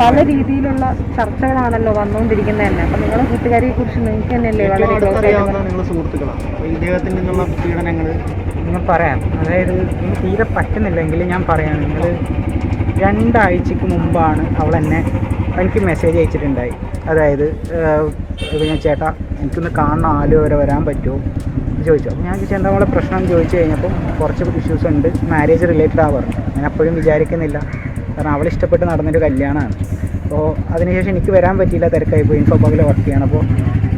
പല രീതിയിലുള്ള ചർച്ചകളാണല്ലോ വന്നുകൊണ്ടിരിക്കുന്നത് തന്നെ അപ്പൊ നിങ്ങളുടെ കൂട്ടുകാരിയെ കുറിച്ച് നിങ്ങൾക്ക് തന്നെയല്ലേ വളരെ നിങ്ങൾ പറയാം. അതായത് നിങ്ങൾ തീരെ പറ്റുന്നില്ലെങ്കിൽ ഞാൻ പറയാം. നിങ്ങൾ രണ്ടാഴ്ചക്ക് മുമ്പാണ് അവൾ എന്നെ എനിക്ക് മെസ്സേജ് അയച്ചിട്ടുണ്ടായി. അതായത് ഞാൻ ചേട്ടാ എനിക്കൊന്ന് കാണണം ആലു വരെ വരാൻ പറ്റുമോ ചോദിച്ചു. അപ്പോൾ ഞാൻ ചേട്ടാ അവളെ പ്രശ്നം? ചോദിച്ചു കഴിഞ്ഞപ്പോൾ കുറച്ച് ഇഷ്യൂസ് ഉണ്ട്. മാരേജ് റിലേറ്റഡ് ആവാറുണ്ട് ഞാൻ അപ്പോഴും വിചാരിക്കുന്നില്ല. കാരണം അവൾ ഇഷ്ടപ്പെട്ട് നടന്നൊരു കല്യാണമാണ്. അപ്പോൾ അതിനുശേഷം എനിക്ക് വരാൻ പറ്റിയില്ല തിരക്കായി പോയി ഇൻഫോ പകൽ വർക്ക് ചെയ്യണം. അപ്പോൾ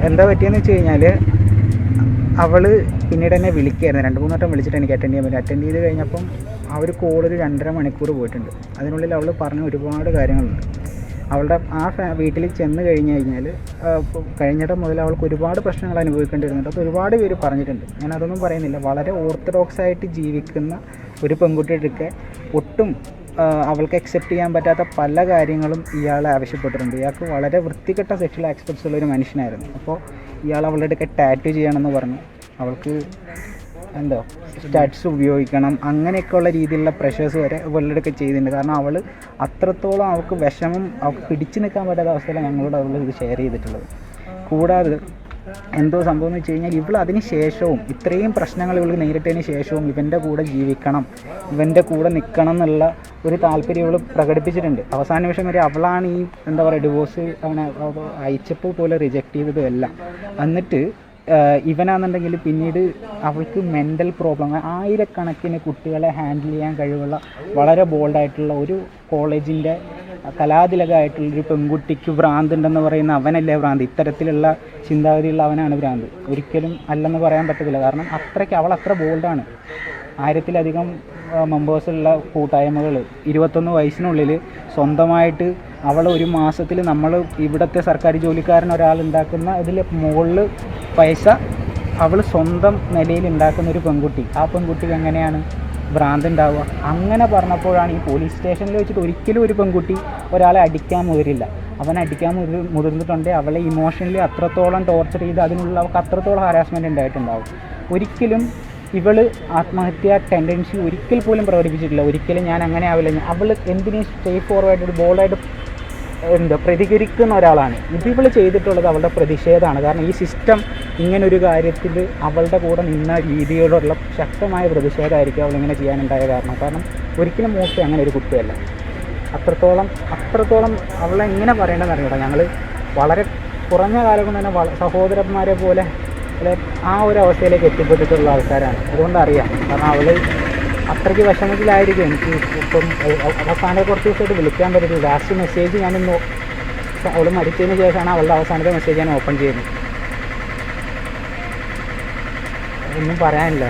എന്താ പറ്റിയെന്ന് വെച്ച് കഴിഞ്ഞാൽ അവൾ പിന്നീട് എന്നെ വിളിക്കുകയായിരുന്നു. രണ്ട് മൂന്ന് വട്ടം വിളിച്ചിട്ട് എനിക്ക് അറ്റൻഡ് ചെയ്യാൻ പറ്റും. അറ്റൻഡ് ചെയ്ത് കഴിഞ്ഞപ്പം ആ ഒരു കോൾ ഒരു രണ്ടര മണിക്കൂർ പോയിട്ടുണ്ട്. അതിനുള്ളിൽ അവൾ പറഞ്ഞ ഒരുപാട് കാര്യങ്ങളുണ്ട്. അവളുടെ ആ വീട്ടിൽ ചെന്ന് കഴിഞ്ഞ് കഴിഞ്ഞാൽ കഴിഞ്ഞിടം മുതൽ അവൾക്ക് ഒരുപാട് പ്രശ്നങ്ങൾ അനുഭവിക്കേണ്ടി വരുന്നുണ്ട് അത് ഒരുപാട് പേര് പറഞ്ഞിട്ടുണ്ട്. ഞാൻ അതൊന്നും പറയുന്നില്ല. വളരെ ഓർത്തഡോക്സ് ആയിട്ട് ജീവിക്കുന്ന ഒരു പെൺകുട്ടിയുടെ ഒട്ടും അവൾക്ക് അക്സെപ്റ്റ് ചെയ്യാൻ പറ്റാത്ത പല കാര്യങ്ങളും ഇയാൾ ആവശ്യപ്പെട്ടിട്ടുണ്ട്. ഇയാൾക്ക് വളരെ വൃത്തികെട്ട സെക്ഷൽ ആക്സ്പെക്ട്സ് ഉള്ള ഒരു മനുഷ്യനായിരുന്നു. അപ്പോൾ ഇയാൾ അവളുടെ അടുക്കെ ടാറ്റു ചെയ്യണമെന്ന് പറഞ്ഞു. അവൾക്ക് എന്തോ സ്റ്റാറ്റ്സ് ഉപയോഗിക്കണം അങ്ങനെയൊക്കെയുള്ള രീതിയിലുള്ള പ്രഷേഴ്സ് വരെ ഇവളുടെ അടുക്കെ ചെയ്തിട്ടുണ്ട്. കാരണം അവൾ അത്രത്തോളം അവൾക്ക് വിഷമം അവൾക്ക് പിടിച്ചു നിൽക്കാൻ പറ്റാത്ത അവസ്ഥയിലാണ് ഞങ്ങളോട് അവൾ ഇത് ഷെയർ ചെയ്തിട്ടുള്ളത്. കൂടാതെ എന്തോ സംഭവം എന്ന് വെച്ച് കഴിഞ്ഞാൽ ഇവൾ അതിന് ശേഷവും ഇത്രയും പ്രശ്നങ്ങൾ ഇവൾ നേരിട്ടതിന് ശേഷവും ഇവന്റെ കൂടെ ജീവിക്കണം ഇവന്റെ കൂടെ നിൽക്കണം എന്നുള്ള ഒരു താല്പര്യം ഇവൾ പ്രകടിപ്പിച്ചിട്ടുണ്ട്. അവസാന നിമിഷം വരെ അവളാണ് ഈ എന്താ പറയുക ഡിവോഴ്സ് അവ അയച്ചപ്പോൾ പോലെ റിജക്റ്റ് ചെയ്തതും എല്ലാം എന്നിട്ട് ഇവനാണെന്നുണ്ടെങ്കിൽ പിന്നീട് അവൾക്ക് മെന്റൽ പ്രോബ്ലം ആയിരക്കണക്കിന് കുട്ടികളെ ഹാൻഡിൽ ചെയ്യാൻ കഴിവുള്ള വളരെ ബോൾഡായിട്ടുള്ള ഒരു കോളേജിന്റെ കലാതിലകമായിട്ടുള്ള ഒരു പെൺകുട്ടിക്ക് ഭ്രാന്ത് ഉണ്ടെന്ന് പറയുന്ന അവനല്ലേ ഭ്രാന്ത്? ഇത്തരത്തിലുള്ള ചിന്താഗതിയുള്ള അവനാണ് ഭ്രാന്ത്. ഒരിക്കലും അല്ലെന്ന് പറയാൻ പറ്റത്തില്ല. കാരണം അത്രയ്ക്ക് അവൾ അത്ര ബോൾഡാണ് ആയിരത്തിലധികം മെമ്പേഴ്സുള്ള കൂട്ടായ്മകൾ ഇരുപത്തൊന്ന് വയസ്സിനുള്ളിൽ സ്വന്തമായിട്ട് അവൾ ഒരു മാസത്തിൽ നമ്മൾ ഇവിടുത്തെ സർക്കാർ ജോലിക്കാരൻ ഒരാൾ ഉണ്ടാക്കുന്ന ഇതിൽ മുകളിൽ പൈസ അവൾ സ്വന്തം നിലയിൽ ഉണ്ടാക്കുന്ന ഒരു പെൺകുട്ടി. ആ പെൺകുട്ടിക്ക് എങ്ങനെയാണ് ഭ്രാന്ത് ഉണ്ടാവുക? അങ്ങനെ പറഞ്ഞപ്പോഴാണ് ഈ പോലീസ് സ്റ്റേഷനിൽ വെച്ചിട്ട് ഒരിക്കലും ഒരു പെൺകുട്ടി ഒരാളെ അടിക്കാൻ മുതിരില്ല. അവൻ അടിക്കാൻ മുതിർ മുതിർന്നിട്ടുണ്ടെങ്കിൽ അവളെ ഇമോഷണലി അത്രത്തോളം ടോർച്ചർ ചെയ്ത് അതിനുള്ള അവൾക്ക് അത്രത്തോളം ഹാരാസ്മെന്റ് ഉണ്ടായിട്ടുണ്ടാവും. ഒരിക്കലും ഇവൾ ആത്മഹത്യ ടെൻഡൻസി ഒരിക്കൽ പോലും പ്രകടിപ്പിച്ചിട്ടില്ല. ഒരിക്കലും ഞാൻ അങ്ങനെ ആവില്ല. അവൾ എന്തിനേയും എന്തിനും സ്ട്രേറ്റ് ഫോർവേഡ് ബോൾഡായിട്ട് എന്താ പ്രതികരിക്കുന്ന ഒരാളാണ്. ഇത് ഇവൾ ചെയ്തിട്ടുള്ളത് അവളുടെ പ്രതിഷേധമാണ്. കാരണം ഈ സിസ്റ്റം ഇങ്ങനൊരു കാര്യത്തിൽ അവളുടെ കൂടെ നിന്ന രീതിയോടുള്ള ശക്തമായ പ്രതിഷേധമായിരിക്കും അവൾ ഇങ്ങനെ ചെയ്യാനുണ്ടായ കാരണം. കാരണം ഒരിക്കലും മോശം അങ്ങനെ ഒരു കുട്ടിയല്ല. അത്രത്തോളം അത്രത്തോളം അവളെ എങ്ങനെ പറയേണ്ടതെന്ന് അറിയണം ഞങ്ങൾ വളരെ കുറഞ്ഞ കാലം കൊണ്ട് തന്നെ സഹോദരന്മാരെ പോലെ ആ ഒരു അവസ്ഥയിലേക്ക് എത്തിപ്പെട്ടിട്ടുള്ള ആൾക്കാരാണ്. അതുകൊണ്ട് അറിയാം. കാരണം അവൾ അത്രയ്ക്ക് വിഷമത്തിലായിരിക്കും. എനിക്ക് ഇപ്പം അവസാനം കുറച്ച് ദിവസമായിട്ട് വിളിക്കാൻ പറ്റില്ല ലാസ്റ്റ് മെസ്സേജ് ഞാനിന്ന് അവൾ മരിച്ചതിന് ശേഷമാണ് അവളുടെ അവസാനത്തെ മെസ്സേജ് ഞാൻ ഓപ്പൺ ചെയ്യുന്നത്. ഒന്നും പറയാനില്ല.